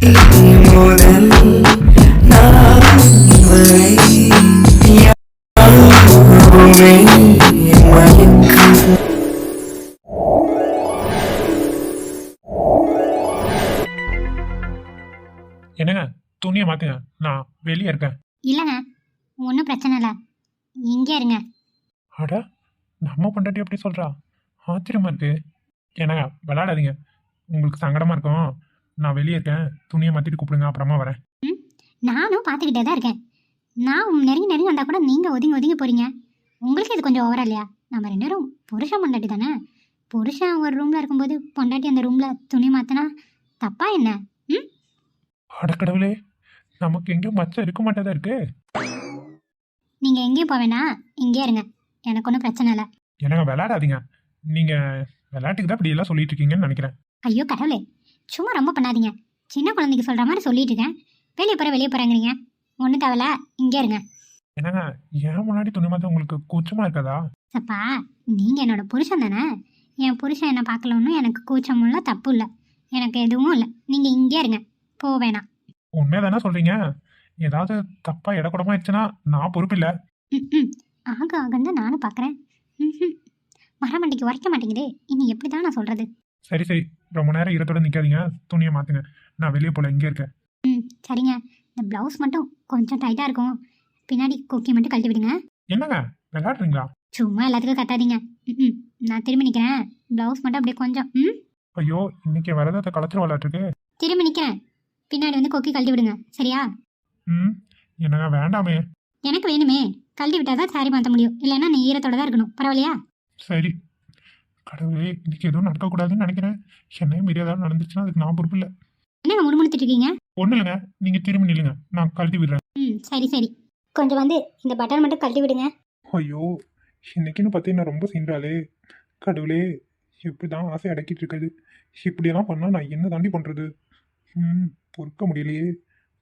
என்னங்க துணியை மாத்துங்க. நான் வெளியே இருக்கேன். இல்லைங்க ஒன்றும் பிரச்சனை இல்லை. இங்கே இருங்க. அட நம்ம பொண்டாட்டி எப்படி சொல்றா? ஆச்சரியமா இருக்கு. என்னங்க விளையாடாதீங்க. உங்களுக்கு சங்கடமா இருக்கும். நான் வெளியே இருக்கேன். துணியை மாத்திட்டு கூப்பிடுங்க அப்புறமா வரேன். நானும் பார்த்துக்கிட்டே தான் இருக்கேன். நான் நெருங்கி நெருங்கி வந்தால் கூட நீங்கள் ஒதுங்கி ஒதுங்கி போகிறீங்க உங்களுக்கு இது கொஞ்சம் ஓவரா இல்லையா? நம்ம ரெண்டு பேரும் புருஷன் பொண்டாட்டி தானே? புருஷன் ஒரு ரூமில் இருக்கும்போது பொண்டாட்டி அந்த ரூமில் துணி மாற்றினா தப்பா என்ன? அடக்கடவுளே நமக்கு எங்கேயும் மச்சம் இருக்க மாட்டேதா இருக்கு? நீங்கள் எங்கேயும் போக வேணாம். இங்கே இருங்க. எனக்கு ஒன்றும் பிரச்சனை இல்லை. என்னங்க விளையாடாதீங்க. நீங்க விளையாட்டுக்கு தான் இப்படி எல்லாம் சொல்லிட்டு இருக்கீங்கன்னு நினைக்கிறேன். ஐயோ கடவுளே. சும்மா ரொம்ப பண்ணாதீங்க. சின்ன குழந்தைக்கு சொல்கிற மாதிரி சொல்லிட்டு இருக்கேன். வெளியே போகிற வெளியே போகிறேங்கிறீங்க ஒன்றும் தேவையில்ல இங்கே இருங்க. என்னங்க ஏன் முன்னாடி துணி மாத்த உங்களுக்கு கூச்சமா இருக்காதா? சப்பா நீங்கள் என்னோட புருஷன் தானே? என் புருஷன் என்னை பார்க்கலன்னு எனக்கு கூச்சமும் இல்லை தப்பு இல்லை. எனக்கு எதுவும் இல்லை. நீங்கள் இங்கே இருங்க. போக வேணாம். உண்மையா தானே சொல்றீங்க? ஏதாவது தப்பா இடக்கூடமா ஆயிடுச்சுன்னா நான் பொறுப்பில்லை ம் ம். ஆக ஆகன்னு நானும் பார்க்குறேன் மரமண்டிக்கு உரைக்க மாட்டேங்குதே. இனி எப்படி தான் நான் சொல்கிறது சரி சரி. ரொம்ப நேரம் ஈரத்தோட நிக்காதீங்க. துணியை மாத்துங்க. நான் வெளியே போல இங்கே இருக்கேன். ம் சரிங்க. இந்த ப்ளவுஸ் மட்டும் கொஞ்சம் டைட்டாக இருக்கும். பின்னாடி கொக்கி மட்டும் கழட்டி விடுங்க. என்னங்க? விளையாடுறீங்களா? சும்மா எல்லாத்துக்கும் கத்தாதீங்க. ம் நான் திரும்பி நிற்கிறேன் ப்ளவுஸ் மட்டும் அப்படியே கொஞ்சம் ம்? ஐயோ இன்னைக்கு விரதத்தை களைச்சிரு விளையாட்டுருக்கு. திரும்பி நிற்கிறேன் பின்னாடி வந்து கொக்கி கழட்டி விடுங்க. சரியா? ம் என்னங்க வேண்டாமே. எனக்கு வேணுமே. கழட்டி விட்டால் தான் சாரி மாற்ற முடியும். இல்லைன்னா நீ ஈரத்தோட தான் இருக்கணும். பரவாயில்லையா? சரி. கடவுளே இன்னைக்கு எதுவும் நடக்கக்கூடாதுன்னு நினைக்கிறேன். என்னையும் மீறி ஏதாவது நடந்துச்சுன்னா அதுக்கு நான் பொறுப்பு இல்லை. என்னங்க முணுமுணுத்துட்டு இருக்கீங்க? ஒன்றும் இல்லைங்க. நீங்கள் திரும்பி நில்லுங்க. நான் கழட்டி விடுறேன். ம் சரி சரி. கொஞ்சம் வந்து இந்த பட்டன் மட்டும் கழட்டி விடுங்க. ஐயோ இன்னைக்குன்னு பார்த்தீங்கன்னா ரொம்ப சீன்றாளே. கடவுளே எப்படி தான் ஆசை அடக்கிட்டு இருக்காது இப்படியெல்லாம் பண்ணால் நான் என்ன தாண்டி பண்ணுறது ம் பொறுக்க முடியலையே.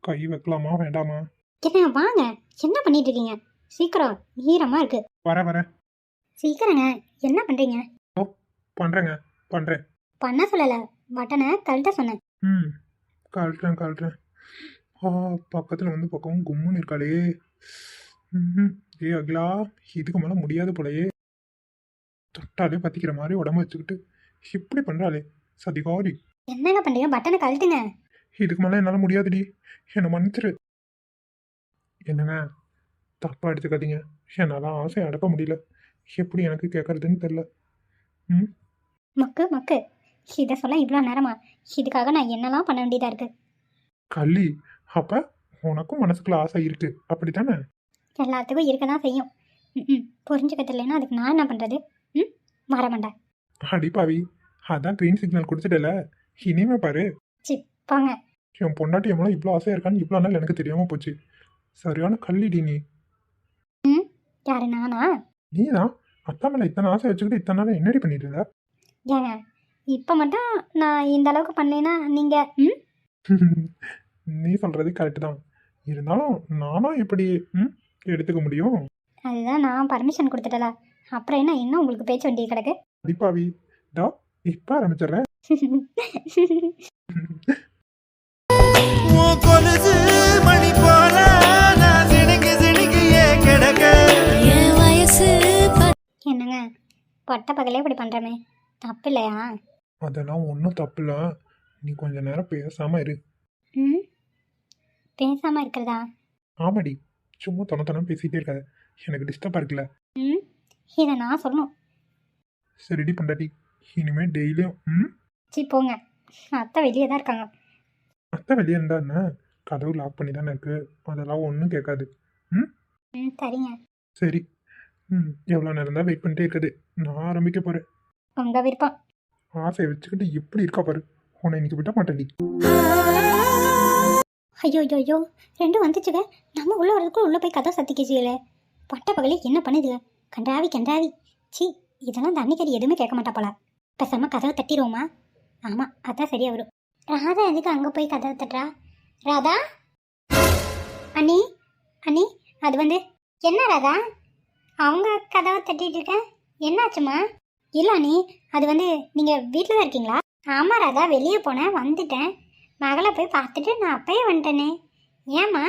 கை வைக்கலாமா வேண்டாமா? என்ன வாங்க. என்ன பண்ணிட்டு இருக்கீங்க? சீக்கிரம் ஈரமாக இருக்கு. வர வர சீக்கிரங்க. என்ன பண்ணுறீங்க பண்ணுறேங்க பண்ணுறேன் பண்ண சொல்லலை பட்டனை கழட்ட சொன்னேன். ம் கழட்டுறேன் கழட்டுறேன். ஆ பக்கத்தில் வந்து பக்கம் கும்முன்னு இருக்காளே. ம் ஏ அகிலா இதுக்கு மேலே முடியாது போலயே. தொட்டாலே பற்றிக்கிற மாதிரி உடம்பு வச்சுக்கிட்டு இப்படி பண்ணுறாளே சதிகாரி. என்னங்க பண்ணுறீங்க பட்டனை கழட்டுங்க. இதுக்கு மேலே என்னால் முடியாதுடி. என்னை மன்னிச்சிரு. என்னங்க தப்பாக எடுத்துக்காதீங்க. என்னால் ஆசை அடக்க முடியல. எப்படி எனக்கு கேட்கறதுன்னு தெரில ம்? மக்கு மக்கு. இதை சொல்ல இவ்வளோ நேரமா? இதுக்காக நான் என்னெல்லாம் பண்ண வேண்டியதாக இருக்கு? கள்ளி அப்போ உனக்கும் மனசுக்குள்ள ஆசை இருக்கு. அப்படித்தானே? எல்லாத்துக்கும் இருக்க தான் செய்யும். ம் ம். புரிஞ்சுக்க தெரியலன்னா அதுக்கு நான் என்ன பண்ணுறது ம்? வர மாட்டேன் அடிப்பாவி அதான் க்ரீன் சிக்னல் கொடுத்துட்டல இனிமே பாரு. போங்க என் பொண்டாட்டி எவ்வளோ இவ்வளோ ஆசையாக இருக்கான்னு இவ்வளோ நாள் எனக்கு தெரியாமல் போச்சு. சரியான கள்ளிடி நீ. யாரு நானா? நீ தான் அத்தா மேலே இத்தனை ஆசை வச்சுக்கிட்டு இத்தனை நாள் என்னடி பண்ணிட்டு இருந்த? ஏங்க இப்போ மட்டும் நான் இந்த அளவுக்கு பண்ணேன்னா நீங்கள் ம்? நீ சொல்கிறது கரெக்டு தான். இருந்தாலும் நானும் எப்படி ம் எடுத்துக்க முடியும்? அதுதான் நான் பர்மிஷன் கொடுத்துட்டல அப்புறம் என்ன இன்னும் உங்களுக்கு பேச்சு வேண்டிய கிடக்கு? அடிப்பாவி. டா இப்போ ஆரம்பிச்சிடுறேன். என்னங்க பட்ட பகலே இப்படி பண்ணுறமே தப்பு இல்லையா அதெல்லாம் ஒன்றும் தப்பில்ல. நீ கொஞ்ச நேரம் பேசாமல் இரு. ம்? பேசாமல் இருக்கிறதா? ஆமாடி. சும்மா தொண தொண பேசிகிட்டே இருக்காத. எனக்கு டிஸ்டர்பாக இருக்குல்ல. ம்? இதை நான் சொல்லணும். சரிடி பொண்டாட்டி இனிமேல் டெய்லியும் ம்? சி போங்க. அத்தை வெளியே தான் இருக்காங்க. அத்தை வெளியே இருந்தா என்ன? கதவு லாக் பண்ணி தானே இருக்கு. அதெல்லாம் ஒன்றும் கேட்காது. ம்? சரிங்க. சரி. ம் எவ்வளோ நேரம் தான் வெயிட் பண்ணிட்டே இருக்குது. நான் ஆரம்பிக்க போகிறேன் உங்கள் விருப்பம் ஆசையை வச்சுக்கிட்டு எப்படி இருக்கா பாரு. உன்னை இன்னைக்கு விட மாட்டேன்டி. ஐயோ ஐயோ ஐயோ ரெண்டும் வந்துச்சுங்க. நம்ம உள்ள வரதுக்குள்ள உள்ள போய் கதை சத்திக்கிச்சுங்களே பட்ட பகலே என்ன பண்ணுதுங்க? கன்றாவி கன்றாவி. சி இதெல்லாம் இந்த அன்னிக்கடி எதுவுமே கேட்க மாட்டா போல. பேசாம கதவை தட்டிடுவோமா ஆமாம் அதான் சரியா வரும். ராதா எதுக்கு அங்கே போய் கதவை தட்டுறா? ராதா? அண்ணி அண்ணி அது வந்து என்ன ராதா? அவங்க கதவை தட்டிட்டு இருக்க? என்னாச்சுமா இல்லை நீ அது வந்து நீங்கள் வீட்டில் தான் இருக்கீங்களா? ஆமாம் ராதா வெளியே போனேன் வந்துட்டேன். மகளை போய் பார்த்துட்டு நான் அப்பயே வந்துட்டேனே. ஏம்மா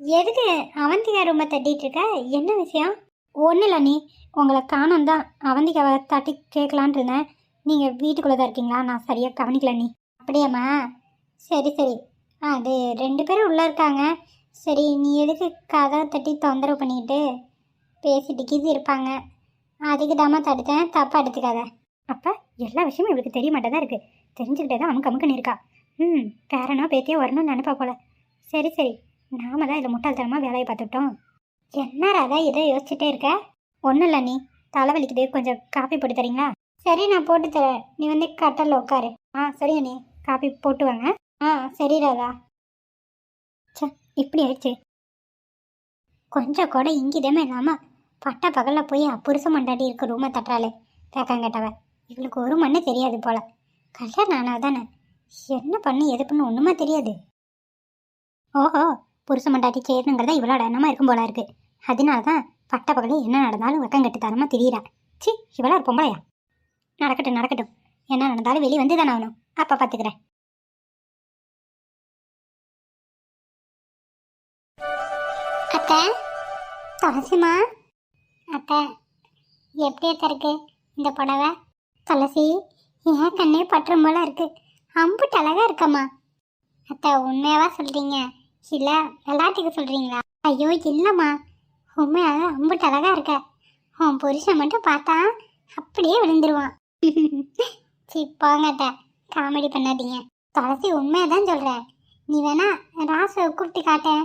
எதுக்கு அவந்திகா ரொம்ப தட்டிட்டு இருக்க? என்ன விஷயம்? ஒன்றும் இல்லை நீ உங்களை காணும் தான் அவந்திகாவை தட்டி கேட்கலான் இருந்தேன். நீங்கள் வீட்டுக்குள்ளே தான் இருக்கீங்களா? நான் சரியாக கவனிக்கல நீ அப்படியாம்மா? சரி சரி. அது ரெண்டு பேரும் உள்ளே இருக்காங்க. சரி நீ எதுக்கு கதை தட்டி தொந்தரவு பண்ணிக்கிட்டு பேசிட்டு கீது இருப்பாங்க. அதுக்கு தாம்மா தடுத்தேன். தப்பாக எடுத்துக்காத. அப்போ எல்லா விஷயமும் இவளுக்கு தெரிய மாட்டேதான் இருக்குது தெரிஞ்சுக்கிட்டே தான் அமுக்கு அமுக்குன்னு இருக்கா. ம் பேரனோ பேத்தியோ வரணும்னு நினைப்பா போல. சரி சரி. நாம தான் இதில் முட்டாள்தனமாக வேலையை பார்த்துட்டோம். என்ன ராதா இதை யோசிச்சுட்டே இருக்க? ஒன்றும் இல்லை நீ. தலைவலிக்குது. கொஞ்சம் காஃபி போட்டு தரீங்களா? சரி நான் போட்டு தரேன். நீ வந்து கட்டலில் உட்காரு. ஆ சரிங்க நீ. காஃபி போட்டு வாங்க. ஆ சரி ராதா. சே இப்படி ஆயிடுச்சு. கொஞ்சம் கூட இங்கிதமே இல்லாமல் பட்ட பகலில் போய் புருஷ மண்டாடி இருக்க ரூமை தட்டுறாளே. பேக்காங்கட்டவ இவளுக்கு ஒரு மண்ணு தெரியாது போல. கல்யாணம் ஆனா தானே என்ன பண்ணு எது பண்ணு ஒன்றுமா தெரியாது. ஓஹோ புருஷ மண்டாட்டி சேருங்கிறதா இவளோட எண்ணமா இருக்கும் போல இருக்கு. அதனால தான் பட்ட பகலில் என்ன நடந்தாலும் வெக்கம் கட்டு தரமா திரியிறா. சி இவளா ஒரு பொம்பளையா? நடக்கட்டும் நடக்கட்டும். என்ன நடந்தாலும் வெளியே வந்து தானே ஆகணும். அப்போ பார்த்துக்கிறேன் அத்தை துளசிமா அத்தை எப்படி அத்தை இருக்கு? இந்த புடவை? துளசி ஏன் கண்ணே பற்றும் போல இருக்கு? அம்புட்டு அழகா இருக்கம்மா. அத்தா உண்மையாவா சொல்றீங்க? இல்ல விளையாட்டுக்கு சொல்றீங்களா? ஐயோ இல்லம்மா. உண்மையாக அம்புட்டு அழகா இருக்க. உன் புருஷன் மட்டும் பார்த்தா அப்படியே விழுந்துருவான். சரி போங்க காமெடி பண்ணாதீங்க. துளசி உண்மையதான் சொல்கிறேன் நீ வேணா ராசை கூப்பிட்டு காட்டேன்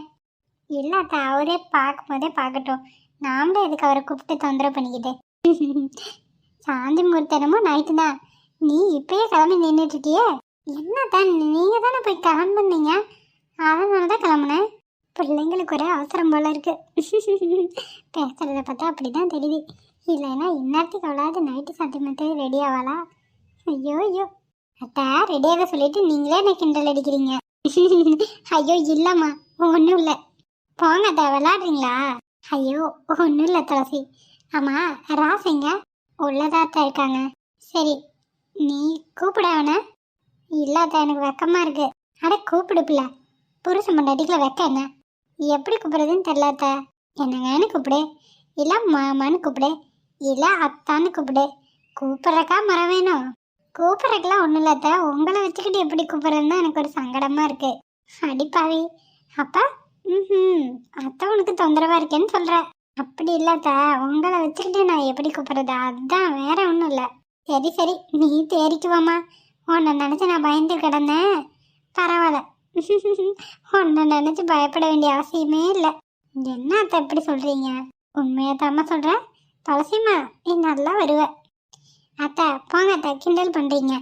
இல்லை அத்தை அவரே பார்க்கும் போதே பார்க்கட்டும். நாமளே எதுக்கு அவரை கூப்பிட்டு தொந்தரவு பண்ணிக்கிட்டு? சாந்தி முகூர்த்தனமும் நைட்டு தான். நீ இப்பயே கிளம்பி நின்றுட்டு இருக்கியே? என்னதான் நீங்கள் தானே போய் கிளம்புனீங்க அதனால தான் கிளம்புனேன். பிள்ளைங்களுக்கு ஒரே அவசரம் போல இருக்கு. பேசுறத பார்த்தா அப்படிதான் தெரியுது. இல்லைன்னா இந்நேரத்துக்கு அவளாவது நைட்டு சத்தியமத்து ரெடி ஆவாளா? ஐயோ ஐயோ. அத்தா ரெடியாக சொல்லிட்டு நீங்களே என்ன கிண்டல் அடிக்கிறீங்க. ஐயோ இல்லைம்மா ஒன்றும் இல்லை. போங்க அத்தா விளாடுறீங்களா ஐயோ ஒன்றும் இல்லை துளசி. ஆமாம் ராசிங்க. உள்ளதாத்தான் இருக்காங்க. சரி நீ கூப்பிட அவனை. இல்லாத எனக்கு வெக்கமா இருக்கு. அட கூப்பிடுப்பில்ல புருஷ மண்டாட்டிக்குள்ள வெக்க என்ன? எப்படி கூப்பிடுறதுன்னு தெரியலாத்த. என்னங்கன்னு கூப்பிடு. இல்ல மாமான்னு கூப்பிடு. இல்ல அத்தான்னு கூப்பிடு. கூப்பிட்றக்கா மரம் வேணும். கூப்பிட்றதுக்கெல்லாம் ஒன்றும் இல்லாத உங்களை வச்சுக்கிட்டு எப்படி கூப்பிட்றதுன்னு எனக்கு ஒரு சங்கடமா இருக்கு. அடிப்பாவி அப்பா ம் அத்தை உனக்கு தொந்தரவா இருக்கேன்னு சொல்ற. அப்படி இல்லாத உங்களை வச்சுக்கிட்டு நான் எப்படி கூப்பிடுறது? அதான் வேற ஒன்றும் இல்லை. சரி சரி. நீ தேறிக்குவாம்மா உன்னை நினச்சி நான் பயந்து கிடந்தேன். பரவாயில்ல. உன்னை நினச்சி பயப்பட வேண்டிய அவசியமே இல்லை. என்ன அத்தை எப்படி சொல்கிறீங்க உண்மையாக தாம்மா சொல்கிறேன் துளசிம்மா நீ நல்லா வருவ. அத்தை போங்க அத்தை கிண்டல் பண்ணுறீங்க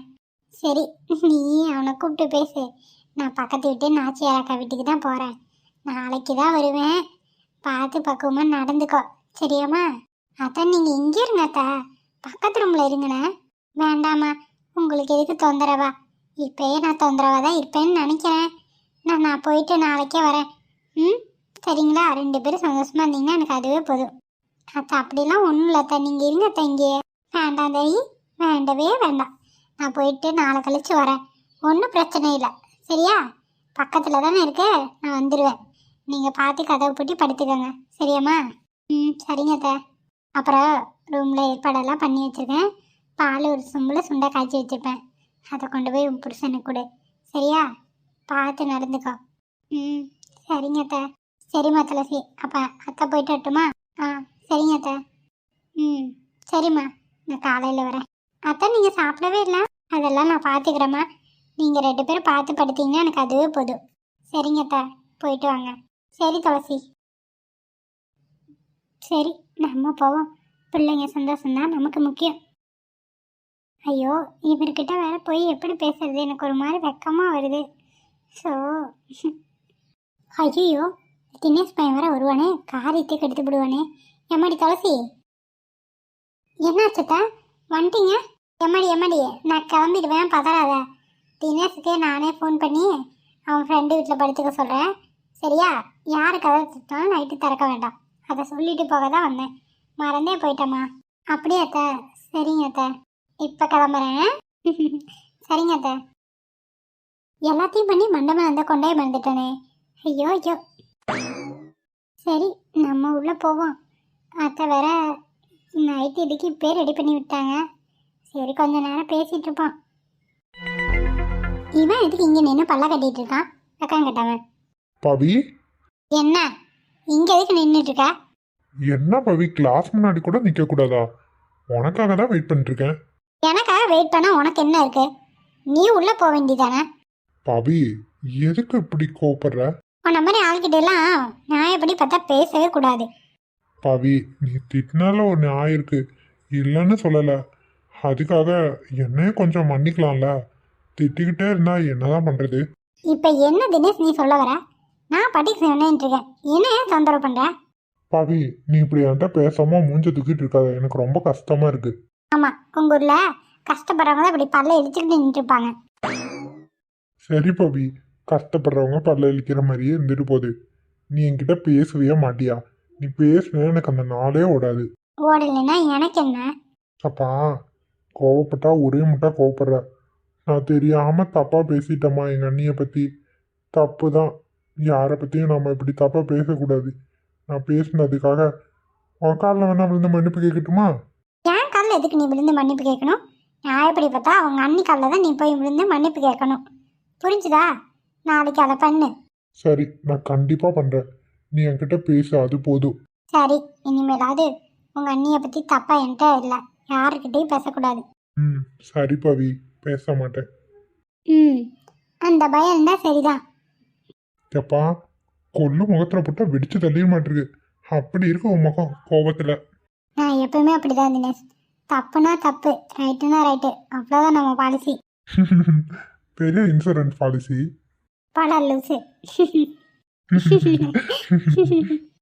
சரி நீ அவனை கூப்பிட்டு பேசு. நான் பக்கத்து வீட்டு நாச்சியார் அக்கா வீட்டுக்கு தான் போகிறேன் நாளைக்கு தான் வருவேன். பார்த்து பக்குவமாக நடந்துக்கோ. சரியாம்மா? அதான் நீங்கள் இங்கே இருங்கத்தா பக்கத்து ரூமில் இருங்கண்ணே. வேண்டாம்மா. உங்களுக்கு எதுக்கு தொந்தரவா? இப்பயே நான் தொந்தரவா தான் இருப்பேன்னு நினைக்கிறேன். நான் நான் போயிட்டு நாளைக்கே வரேன். ம்? சரிங்களா? ரெண்டு பேரும் சந்தோஷமாக இருந்தீங்கன்னா எனக்கு அதுவே போதும். அத்தா அப்படிலாம் ஒன்றும் இல்லைத்தா நீங்கள் இருங்கத்தா இங்கே. வேண்டாம் தேவி வேண்டவே வேண்டாம். நான் போயிட்டு நாளை கழிச்சு வரேன். ஒன்றும் பிரச்சனை இல்லை. சரியா? பக்கத்தில் தானே இருக்கு? நான் வந்துடுவேன் நீங்கள் பார்த்து கதவை பூட்டி படுத்துக்கோங்க. சரியாம்மா? ம் சரிங்க அத்தை. அப்புறம் ரூமில் ஏற்பாடெல்லாம் பண்ணி வச்சுருக்கேன். பால் ஒரு சொம்பில் சுண்டை காய்ச்சி வச்சுருப்பேன். அதை கொண்டு போய் உன் புருஷனுக்கு கொடு. சரியா? பார்த்து நடந்துக்கோ. ம் சரிங்க அத்தை. சரிம்மா துளசி. அப்போ அத்தை போயிட்டு வரட்டுமா? ஆ சரிங்க அத்தை. ம் சரிம்மா. நான் காலையில் வரேன். அத்தை நீங்கள் சாப்பிடவே இல்லை? அதெல்லாம் நான் பார்த்துக்கிறேம்மா நீங்கள் ரெண்டு பேரும் பார்த்து படுத்தீங்கன்னா எனக்கு அதுவே போதும். சரிங்க அத்தை. போயிட்டு வாங்க. சரி துளசி. சரி நம்ம போவோம். பிள்ளைங்க சந்தோஷம்தான் நமக்கு முக்கியம். ஐயோ இவர்கிட்ட வேற போய் எப்படி பேசுறது? எனக்கு ஒரு மாதிரி வெக்கமாக வருது. ஸோ ஐயோ தினேஷ் பையன் வர வருவானே? காரியத்தை கெடுத்து விடுவானே. எம்மாடி துளசி? என்னாச்சுத்தா வந்துட்டீங்க? எம்மாடி எம்மாடி நான் கிளம்பிடுவேன் பதறாத. தினேஷுக்கு நானே ஃபோன் பண்ணி அவன் ஃப்ரெண்டு வீட்டில் படுத்துக்க சொல்கிறேன் சரியா? யார் கதை திட்டாலும் நைட்டு திறக்க வேண்டாம். அதை சொல்லிட்டு போக தான் வந்தேன். மறந்தே போயிட்டம்மா. அப்படியே அத்த. சரிங்க அத்த. இப்போ கிளம்புறேன். சரிங்க அத்த. எல்லாத்தையும் பண்ணி மண்டபம் அந்த கொண்டே மறந்துட்டனே. ஐயோ ஐயோ. சரி நம்ம உள்ளே போவோம். அத்தை வேற நைட்டு இதுக்கு இப்போ ரெடி பண்ணி விட்டாங்க. சரி கொஞ்ச நேரம் பேசிகிட்டு இருப்போம். இவன் எதுக்கு இங்கே நின்று பல்ல கட்டிகிட்டு இருக்கான்? அக்கான் கட்டவன் பவி என்ன? இங்கே எதுக்கு நின்றுட்டு இருக்க என்ன பவி கிளாஸ் முன்னாடி கூட நிக்க கூடாதா உனக்காக தான் வெயிட் பண்ணிட்டு இருக்கேன் எனக்காக வெயிட் பண்ண உனக்கு என்ன இருக்கு? நீ உள்ளே போக வேண்டியதானே? பவி எதுக்கு இப்படி கோபப்படுற உன்ன மாதிரி ஆள்கிட்ட எல்லாம் நியாயப்படி பார்த்தா பேசவே கூடாது. பவி நீ திட்டினால ஒரு நியாயம் இருக்கு. இல்லைன்னு சொல்லலை. அதுக்காக என்னையே கொஞ்சம் மன்னிக்கலாம்ல. திட்டிக்கிட்டே இருந்தா என்னதான் பண்றது? இப்போ என்ன தினேஷ் நீ சொல்ல வர? நான் பாட்டிக்கு சொன்னேன்ட்டு இருக்கேன். என்ன ஏன் தொந்தரவு பண்ற? பவி நீ இப்படி என்கிட்ட பேசாம மூஞ்ச தூக்கிட்டு இருக்காத. எனக்கு ரொம்ப கஷ்டமா இருக்கு. ஆமா உங்க ஊர்ல கஷ்டப்படுறவங்க இப்படி பல்ல நின்றுட்டு இருப்பாங்க. சரி பவி கஷ்டப்படுறவங்க பல்ல இழிக்கிற மாதிரியே இருந்துட்டு போகுது. நீ என்கிட்ட பேசவே மாட்டியா? நீ பேசுன எனக்கு அந்த நாளே ஓடாது. ஓடலைன்னா எனக்கு என்ன? அப்பா கோவப்பட்டா ஒரே முட்டா கோவப்படுற. நான் தெரியாம தப்பா பேசிட்டேம்மா எங்க அண்ணிய பத்தி. தப்பு தான் யாரை பத்தியும் நம்ம இப்படி தப்பா பேசக்கூடாது. நான் பேசினதுக்காக உன் காலில் வேணா விழுந்து மன்னிப்பு கேட்கட்டுமா என் காலில் எதுக்கு நீ விழுந்து மன்னிப்பு கேட்கணும் நியாயப்படி பார்த்தா அவங்க அண்ணி காலில் தான் நீ போய் விழுந்து மன்னிப்பு கேட்கணும். புரிஞ்சுதா? நாளைக்கு அதை பண்ணு. சரி நான் கண்டிப்பா பண்றேன். நீ என்கிட்ட பேசு அது போதும். சரி இனிமேலாவது உங்க அண்ணியை பத்தி தப்பா என்கிட்ட இல்லை. யாருக்கிட்டையும் பேசக்கூடாது. ம் சரி பவி. பேச மாட்டேன். ம் அந்த பயம் இருந்தா சரிதான். எப்பா கொல்லு முகத்துல போட்டா வெடிச்சு தள்ளிட மாட்டிருக்கு அப்படி இருக்கு உன் முகம் கோபத்துல. நான் எப்பவுமே அப்படிதான் தினேஷ் தப்புனா தப்பு ரைட்டுனா ரைட்டு அவ்வளோதான் நம்ம பாலிசி பெரிய இன்சூரன்ஸ் பாலிசி பட லூசு.